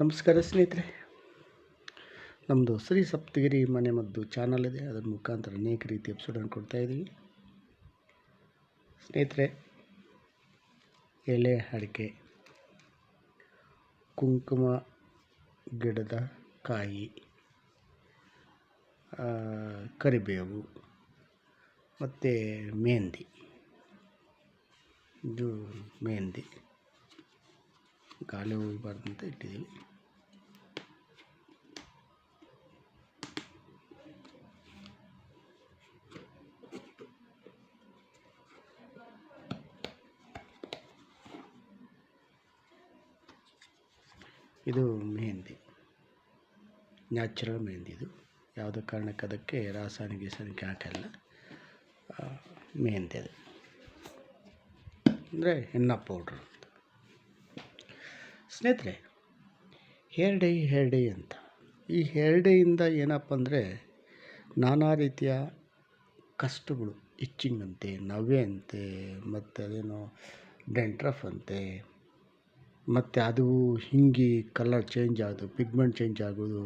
ನಮಸ್ಕಾರ ಸ್ನೇಹಿತರೆ. ನಮ್ಮದು ಶ್ರೀ ಸಪ್ತಗಿರಿ ಮನೆ ಮದ್ದು ಚಾನಲ್ ಇದೆ. ಅದರ ಮುಖಾಂತರ ಅನೇಕ ರೀತಿ ಎಪಿಸೋಡನ್ನು ಕೊಡ್ತಾ ಇದ್ದೀವಿ. ಸ್ನೇಹಿತರೆ, ಎಲೆ ಅಡಿಕೆ, ಕುಂಕುಮ ಗಿಡದ ಕಾಯಿ ಕರಿಬೇವು ಮತ್ತು ಮೆಹಂದಿ ಇದು ಮೆಹಂದಿ ಗಾಳಿ ಹೋಗಬಾರ್ದು ಅಂತ ಇಟ್ಟಿದ್ದೀವಿ. ಇದು ಮೆಹಂದಿ, ನ್ಯಾಚುರಲ್ ಮೆಹಂದಿ ಇದು. ಯಾವುದೇ ಕಾರಣಕ್ಕೆ ಅದಕ್ಕೆ ರಾಸಾಯನಿಕ ಗೀಸಾಯನಿಕ ಹಾಕಲ್ಲ ಮೆಹಂದಿ ಅದು. ಅಂದರೆ ಹೆಣ್ಣ ಪೌಡ್ರ್ ಸ್ನೇಹಿತರೆ ಹೇರ್ ಡೈ ಅಂತ. ಈ ಹೇರ್ ಡೈಯಿಂದ ಏನಪ್ಪ ಅಂದರೆ ನಾನಾ ರೀತಿಯ ಕಷ್ಟಗಳು ಇಚ್ಚಿಂಗ್ ಅಂತೆ ನವೆ ಅಂತೆ ಮತ್ತು ಅದೇನೋ ಡೆಂಟ್ರಫ್ ಅಂತೆ, ಮತ್ತು ಅದು ಹಿಂಗಿ ಕಲರ್ ಚೇಂಜ್ ಆಗೋದು ಪಿಗ್ಮೆಂಟ್ ಚೇಂಜ್ ಆಗೋದು,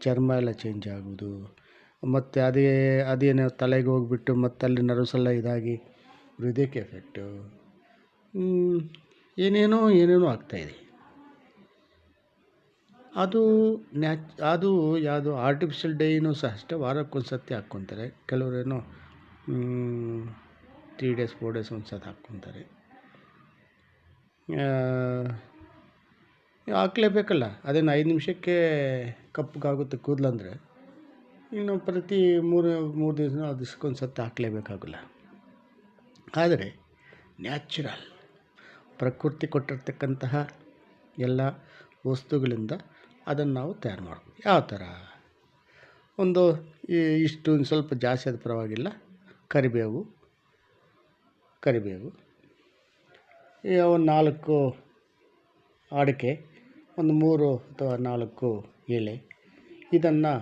ಚರ್ಮ ಎಲ್ಲ ಚೇಂಜ್ ಆಗೋದು, ಮತ್ತು ಅದೇ, ಅದೇನೋ ತಲೆಗೆ ಹೋಗ್ಬಿಟ್ಟು ಮತ್ತು ಅಲ್ಲಿ ನರ್ವ್ಸ್ ಇದಾಗಿ ಹೃದಯಕ್ಕೆ ಎಫೆಕ್ಟು ಏನೇನೋ ಏನೇನೋ ಆಗ್ತಾಯಿದೆ ಅದು ನ್ಯಾಚ್, ಅದು ಯಾವುದು ಆರ್ಟಿಫಿಷಿಯಲ್ ಡೇನೂ ಸಹ ಅಷ್ಟೇ, ವಾರಕ್ಕೊಂದು ಸತಿ ಹಾಕ್ಕೊತಾರೆ. ಕೆಲವರೇನು ತ್ರೀ ಡೇಸ್ ಫೋರ್ ಡೇಸ್ ಒಂದು ಸತಿ ಹಾಕ್ಕೊತಾರೆ. ಹಾಕ್ಲೇಬೇಕಲ್ಲ, ಅದೇನು ಐದು ನಿಮಿಷಕ್ಕೆ ಕಪ್ಪಗಾಗುತ್ತೆ ಕೂದಲಂದರೆ, ಇನ್ನು ಪ್ರತಿ ಮೂರು ಮೂರು ದಿವಸ, ದಿವ್ಸಕ್ಕೊಂದು ಸತಿ ಹಾಕ್ಲೇಬೇಕಾಗಲ್ಲ. ಆದರೆ ನ್ಯಾಚುರಲ್ ಪ್ರಕೃತಿ ಕೊಟ್ಟಿರ್ತಕ್ಕಂತಹ ಎಲ್ಲ ವಸ್ತುಗಳಿಂದ ಅದನ್ನು ನಾವು ತಯಾರು ಮಾಡ್ಬೋದು ಯಾವ ಥರ? ಒಂದು ಇಷ್ಟು ಸ್ವಲ್ಪ ಜಾಸ್ತಿ ಆದ ಪರವಾಗಿಲ್ಲ. ಕರಿಬೇವು ಕರಿಬೇವು. ಒಂದು ನಾಲ್ಕು ಅಡಿಕೆ, ಒಂದು ಮೂರು ಅಥವಾ ನಾಲ್ಕು ಎಲೆ. ಇದನ್ನು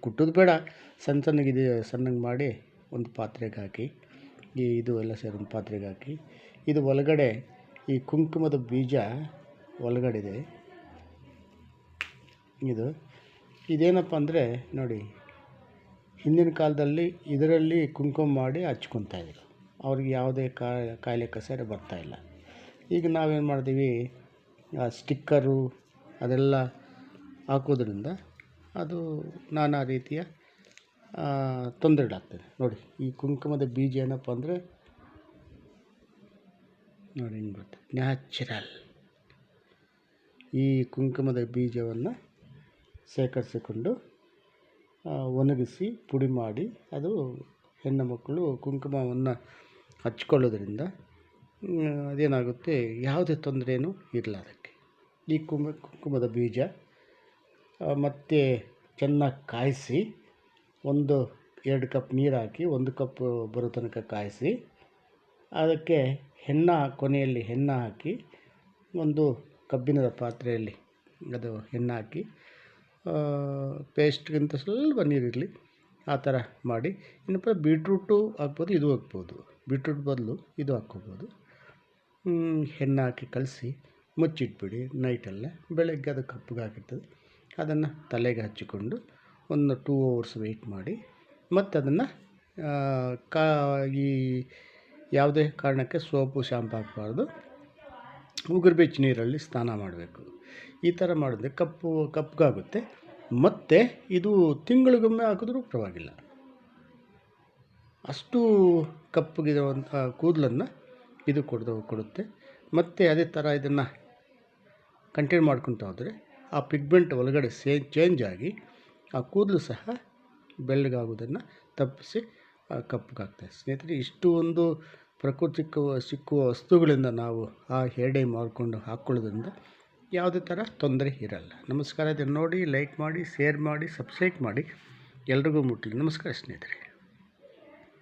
ಕುಟ್ಟೋದು ಬೇಡ. ಸಣ್ಣ ಸಣ್ಣಗೆ ಇದು ಸಣ್ಣಗೆ ಮಾಡಿ ಒಂದು ಪಾತ್ರೆಗೆ ಹಾಕಿ, ಈ ಇದು ಎಲ್ಲ ಸೇರಿ ಒಂದು ಪಾತ್ರೆಗೆ ಹಾಕಿ, ಇದು ಒಳಗಡೆ ಈ ಕುಂಕುಮದ ಬೀಜ ಒಳಗಡೆ ಇದೆ. ಇದು ಇದೇನಪ್ಪ ಅಂದರೆ ನೋಡಿ, ಹಿಂದಿನ ಕಾಲದಲ್ಲಿ ಇದರಲ್ಲಿ ಕುಂಕುಮ ಮಾಡಿ ಹಚ್ಕೊತಾಯಿದ್ರು ಅವ್ರಿಗೆ ಯಾವುದೇ ಕಾಯಿಲೆ ಬರ್ತಾ ಬರ್ತಾಯಿಲ್ಲ ಈಗ ನಾವೇನು ಮಾಡ್ತೀವಿ, ಆ ಸ್ಟಿಕ್ಕರು ಅದೆಲ್ಲ ಹಾಕೋದ್ರಿಂದ ಅದು ನಾನಾ ರೀತಿಯ ತೊಂದರೆಗಳಾಗ್ತದೆ. ನೋಡಿ, ಈ ಕುಂಕುಮದ ಬೀಜ ಏನಪ್ಪ ಅಂದರೆ, ನೋಡಿ ಹಿಂಗೆ ಬರ್ತದೆ. ನ್ಯಾಚುರಲ್. ಈ ಕುಂಕುಮದ ಬೀಜವನ್ನು ಸೇಕರಿಸಿಕೊಂಡು ಆ, ಒಣಗಿಸಿ ಪುಡಿ ಮಾಡಿ ಅದು ಹೆಣ್ಣು ಮಕ್ಕಳು ಕುಂಕುಮವನ್ನು ಹಚ್ಕೊಳ್ಳೋದ್ರಿಂದ ಅದೇನಾಗುತ್ತೆ ಯಾವುದೇ ತೊಂದರೆಯೂ ಇರಲ್ಲ ಅದಕ್ಕೆ. ಈ ಕುಂಕುಮ ಕುಂಕುಮದ ಬೀಜ ಮತ್ತು ಚೆನ್ನಾಗಿ ಕಾಯಿಸಿ ಒಂದು ಎರಡು ಕಪ್ ನೀರು ಹಾಕಿ ಒಂದು ಕಪ್ ಬರೋ ತನಕ ಕಾಯಿಸಿ ಅದಕ್ಕೆ ಹೆಣ್ಣ ಕೊನೆಯಲ್ಲಿ ಹೆಣ್ಣ ಹಾಕಿ ಒಂದು ಕಬ್ಬಿಣದ ಪಾತ್ರೆಯಲ್ಲಿ ಅದು ಹೆಣ್ಣ ಹಾಕಿ ಪೇಸ್ಟ್ಗಿಂತ ಸ್ವಲ್ಪ ನೀರಿರಲಿ ಆ ಥರ ಮಾಡಿ. ಏನಪ್ಪ ಬೀಟ್ರೂಟು ಹಾಕ್ಬೋದು, ಇದು ಹಾಕ್ಬೋದು. ಬೀಟ್ರೂಟ್ ಬದಲು ಇದು ಹಾಕ್ಕೋಬೋದು. ಹೆಣ್ಣು ಹಾಕಿ ಕಲಸಿ, ಮುಚ್ಚಿಟ್ಬಿಡಿ ನೈಟೆಲ್ಲ ಬೆಳಗ್ಗೆ ಅದು ಕಪ್ಪಗೆ ಹಾಕಿರ್ತದೆ ಅದನ್ನು ತಲೆಗೆ ಹಚ್ಚಿಕೊಂಡು ಒಂದು ಟೂ ಅವರ್ಸ್ ವೆಯ್ಟ್ ಮಾಡಿ. ಮತ್ತು ಅದನ್ನು ಕಾ, ಈ ಯಾವುದೇ ಕಾರಣಕ್ಕೆ ಸೋಪು ಶಾಂಪು ಹಾಕಬಾರ್ದು. ಉಗುರು ಬೆಚ್ಚ ನೀರಲ್ಲಿ ಸ್ನಾನ ಮಾಡಬೇಕು. ಈ ಥರ ಮಾಡಿದ್ರೆ ಕಪ್ಪು, ಕಪ್ಪಗಾಗುತ್ತೆ. ಮತ್ತು ಇದು ತಿಂಗಳಿಗೊಮ್ಮೆ ಹಾಕಿದ್ರೂ ಪರವಾಗಿಲ್ಲ. ಅಷ್ಟು ಕಪ್ಪಗಿರುವಂಥ ಕೂದಲನ್ನು ಇದು ಕೊಡ್ದು ಕೊಡುತ್ತೆ. ಮತ್ತು ಅದೇ ಥರ ಇದನ್ನು ಕಂಟಿನ್ಯೂ ಮಾಡ್ಕೊತಾ ಹೋದರೆ ಆ ಪಿಗ್ಮೆಂಟ್ ಒಳಗಡೆ ಸೇ ಚೇಂಜ್ ಆಗಿ ಆ ಕೂದಲು ಸಹ ಬೆಳ್ಳಗಾಗೋದನ್ನು ತಪ್ಪಿಸಿ ಕಪ್ಪಗಾಗ್ತದೆ ಸ್ನೇಹಿತರೆ, ಇಷ್ಟು ಒಂದು ಪ್ರಕೃತಿಕ ಸಿಕ್ಕುವ ವಸ್ತುಗಳಿಂದ ನಾವು ಆ ಹೇರ್ ಡೈ ಮಾಡಿಕೊಂಡು ಹಾಕ್ಕೊಳ್ಳೋದ್ರಿಂದ ಯಾವುದೇ ಥರ ತೊಂದರೆ ಇರಲ್ಲ. ನಮಸ್ಕಾರ, ಇದನ್ನು ನೋಡಿ ಲೈಕ್ ಮಾಡಿ ಶೇರ್ ಮಾಡಿ ಸಬ್ಸ್ಕ್ರೈಬ್ ಮಾಡಿ. ಎಲ್ರಿಗೂ ಮುಟ್ಟಲಿ ನಮಸ್ಕಾರ ಸ್ನೇಹಿತರೆ.